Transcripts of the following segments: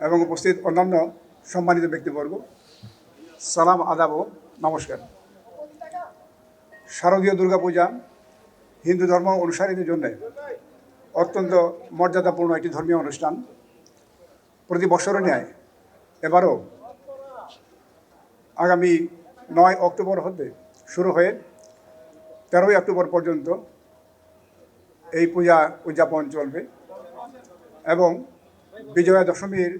এবং উপস্থিত অন্যান্য সম্মানিত ব্যক্তিবর্গ, সালাম, আদাব নমস্কার। শারদীয় দুর্গাপূজা হিন্দু ধর্ম অনুসারীদের জন্য অত্যন্ত মর্যাদাপূর্ণ একটি ধর্মীয় অনুষ্ঠান। প্রতি বছরের নেয় এবারও আগামী নয় অক্টোবর হতে শুরু হয়ে তেরোই অক্টোবর পর্যন্ত এই পূজা উদযাপন চলবে এবং বিজয়া দশমীর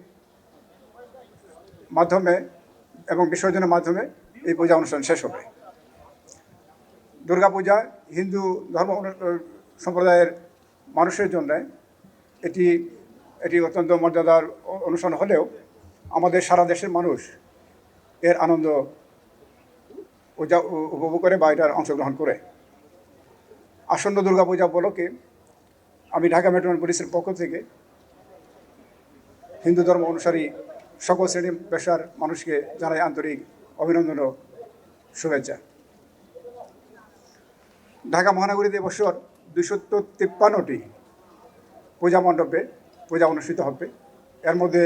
মাধ্যমে এবং বিসর্জনের মাধ্যমে এই পূজা অনুষ্ঠান শেষ হবে। দুর্গাপূজা হিন্দু ধর্ম সম্প্রদায়ের মানুষের জন্য এটি এটি অত্যন্ত মর্যাদার অনুষ্ঠান হলেও আমাদের সারা দেশের মানুষ এর আনন্দ উপভোগ করে বা এটার অংশগ্রহণ করে। আসন্ন দুর্গাপূজা উপলক্ষে আমি ঢাকা মেট্রোপলিটন পুলিশের পক্ষ থেকে হিন্দু ধর্ম অনুসারী সকল শ্রেণি পেশার মানুষকে জানাই আন্তরিক অভিনন্দন ও শুভেচ্ছা। ঢাকা মহানগরীতে এবছর দুশো তিপ্পান্নটি পূজা মণ্ডপে পূজা অনুষ্ঠিত হবে। এর মধ্যে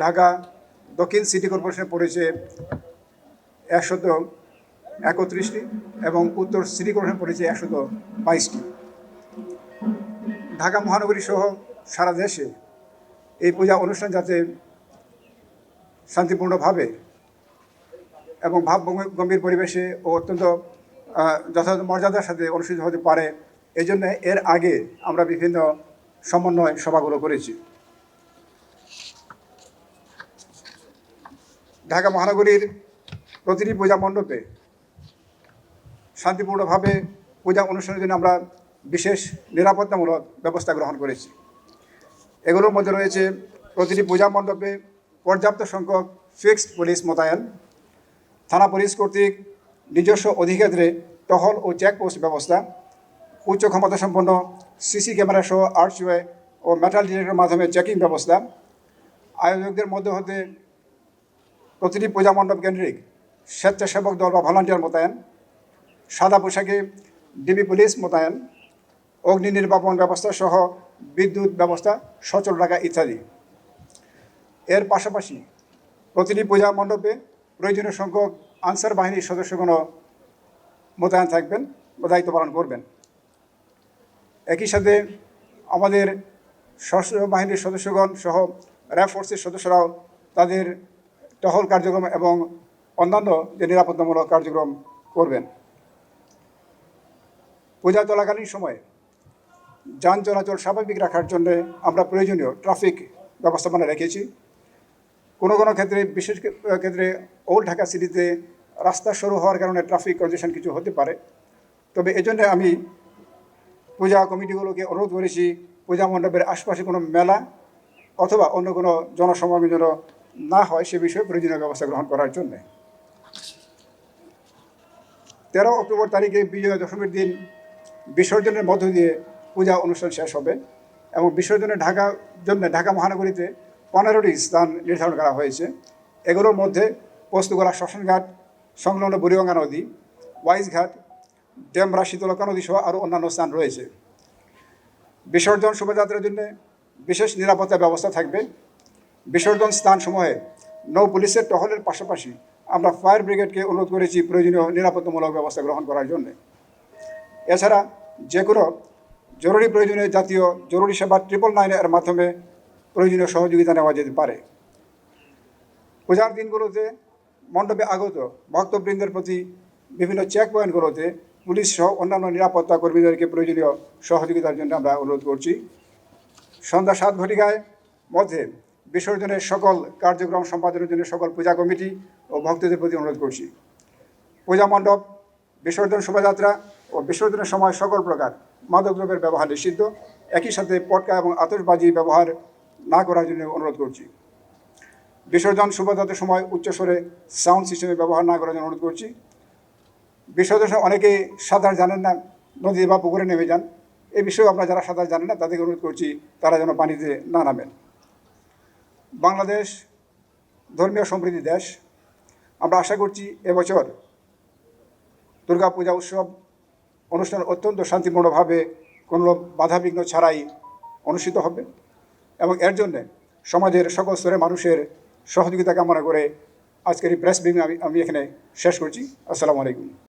ঢাকা দক্ষিণ সিটি কর্পোরেশনে পড়েছে একশত একত্রিশটি এবং উত্তর সিটি কর্পোরেশনে পড়েছে একশত বাইশটি। ঢাকা মহানগরী সহ সারা দেশে এই পূজা অনুষ্ঠান যাতে শান্তিপূর্ণভাবে এবং ভাব গম্ভীর পরিবেশে ও অত্যন্ত যথাযথ মর্যাদার সাথে অনুষ্ঠিত হতে পারে, এই জন্য এর আগে আমরা বিভিন্ন সমন্বয় সভাগুলো করেছি। ঢাকা মহানগরীর প্রতিটি পূজা মণ্ডপে শান্তিপূর্ণভাবে পূজা অনুষ্ঠানের জন্য আমরা বিশেষ নিরাপত্তামূলক ব্যবস্থা গ্রহণ করেছি। এগুলোর মধ্যে রয়েছে প্রতিটি পূজা মণ্ডপে পর্যাপ্ত সংখ্যক ফিক্সড পুলিশ মোতায়েন, থানা পুলিশ কর্তৃক নিজস্ব অধিক্ষেত্রে টহল ও চেকপোস্ট ব্যবস্থা, উচ্চ ক্ষমতা সম্পন্ন সিসি ক্যামেরা সহ আর্টসওয়ে ও মেটাল ডিটেক্টরের মাধ্যমে চেকিং ব্যবস্থা, আয়োজকদের মধ্যে হতে প্রতিটি পূজা মণ্ডপ কেন্দ্রিক স্বেচ্ছাসেবক দল বা ভলান্টিয়ার মোতায়েন, সাদা পোশাকে ডিবি পুলিশ মোতায়েন, অগ্নি নির্বাপন ব্যবস্থা সহ বিদ্যুৎ ব্যবস্থা, সচল রাখা ইত্যাদি। এর পাশাপাশি প্রতিটি পূজা মণ্ডপে প্রয়োজনীয় সংখ্যক আনসার বাহিনীর সদস্যগণ মোতায়েন থাকবেন দায়িত্ব পালন করবেন। একই সাথে আমাদের সশস্ত্র বাহিনীর সদস্যগণ সহ র্যাব ফোর্সের সদস্যরাও তাদের টহল কার্যক্রম এবং অন্যান্য যে নিরাপত্তামূলক কার্যক্রম করবেন। পূজা চলাকালীন সময়ে যান চলাচল স্বাভাবিক রাখার জন্য আমরা প্রয়োজনীয় ট্রাফিক ব্যবস্থাপনা রেখেছি। কোনো কোনো ক্ষেত্রে, বিশেষ ক্ষেত্রে ওল্ড ঢাকা সিটিতে রাস্তা সরু হওয়ার কারণে ট্রাফিক কনজেশন কিছু হতে পারে। তবে এজন্য আমি পূজা কমিটিগুলোকে অনুরোধ করেছি, পূজা মণ্ডপের আশপাশে কোনো মেলা অথবা অন্য কোনো জনসমাগম যেন না হয় সে বিষয়ে প্রয়োজনীয় ব্যবস্থা গ্রহণ করার জন্যে। তেরো অক্টোবর তারিখে বিজয়া দশমীর দিন বিসর্জনের মধ্য দিয়ে পূজা অনুষ্ঠান শেষ হবে এবং বিসর্জনে ঢাকা জন্য ঢাকা মহানগরীতে পনেরোটি স্থান নির্ধারণ করা হয়েছে। এগুলোর মধ্যে পোস্তগোলা শ্মশানঘাট, সংলগ্ন বুড়িগঙ্গা নদী ওয়াইজঘাট ডেমরা শীতলকা নদী সহ আরও অন্যান্য স্থান রয়েছে। বিসর্জন শোভাযাত্রার জন্য বিশেষ নিরাপত্তা ব্যবস্থা থাকবে। বিসর্জন স্থান স্থানসমূহে নৌ পুলিশের টহলের পাশাপাশি আমরা ফায়ার ব্রিগেডকে অনুরোধ করেছি প্রয়োজনীয় নিরাপত্তামূলক ব্যবস্থা গ্রহণ করার জন্য। এছাড়া যে কোনো জরুরি প্রয়োজনে জাতীয় জরুরি সেবা ট্রিপল নাইনের মাধ্যমে প্রয়োজনীয় সহযোগিতা নেওয়া যেতে পারে। পূজার দিনগুলোতে মণ্ডপে আগত ভক্তবৃন্দের প্রতি বিভিন্ন চেক পয়েন্টগুলোতে পুলিশ সহ অন্যান্য নিরাপত্তা কর্মীদেরকে প্রয়োজনীয় সহযোগিতার জন্য আমরা অনুরোধ করছি। সন্ধ্যা সাত ঘটিকায় মধ্যে বিসর্জনের সকল কার্যক্রম সম্পাদনের জন্য সকল পূজা কমিটি ও ভক্তদের প্রতি অনুরোধ করছি। পূজা মণ্ডপ, বিসর্জন শোভাযাত্রা ও বিসর্জনের সময় সকল প্রকার মাদকদ্রব্যের ব্যবহার নিষিদ্ধ। একই সাথে পটকা এবং আতশবাজি ব্যবহার না করার জন্য অনুরোধ করছি। বিসর্জন শোভাযাত্রার সময় উচ্চস্বরে সাউন্ড সিস্টেমের ব্যবহার না করার জন্য অনুরোধ করছি। বিসর্জন অনেকেই সাঁতার জানেন না নদী বা পুকুরে নেমে যান। এই বিষয়ে আপনারা যারা সাঁতার জানেন না, তাদেরকে অনুরোধ করছি, তারা যেন পানিতে না নামেন। বাংলাদেশ ধর্মীয় সমৃদ্ধি দেশ। আমরা আশা করছি এবছর দুর্গাপূজা উৎসব অনুষ্ঠান অত্যন্ত শান্তিপূর্ণভাবে কোনো বাধাবিঘ্ন ছাড়াই অনুষ্ঠিত হবে এবং এর জন্যে সমাজের সকল স্তরের মানুষের সহযোগিতা কামনা করে আজকের এই প্রেস ব্রিফিং আমি আমি এখানে শেষ করছি। আসসালামু আলাইকুম।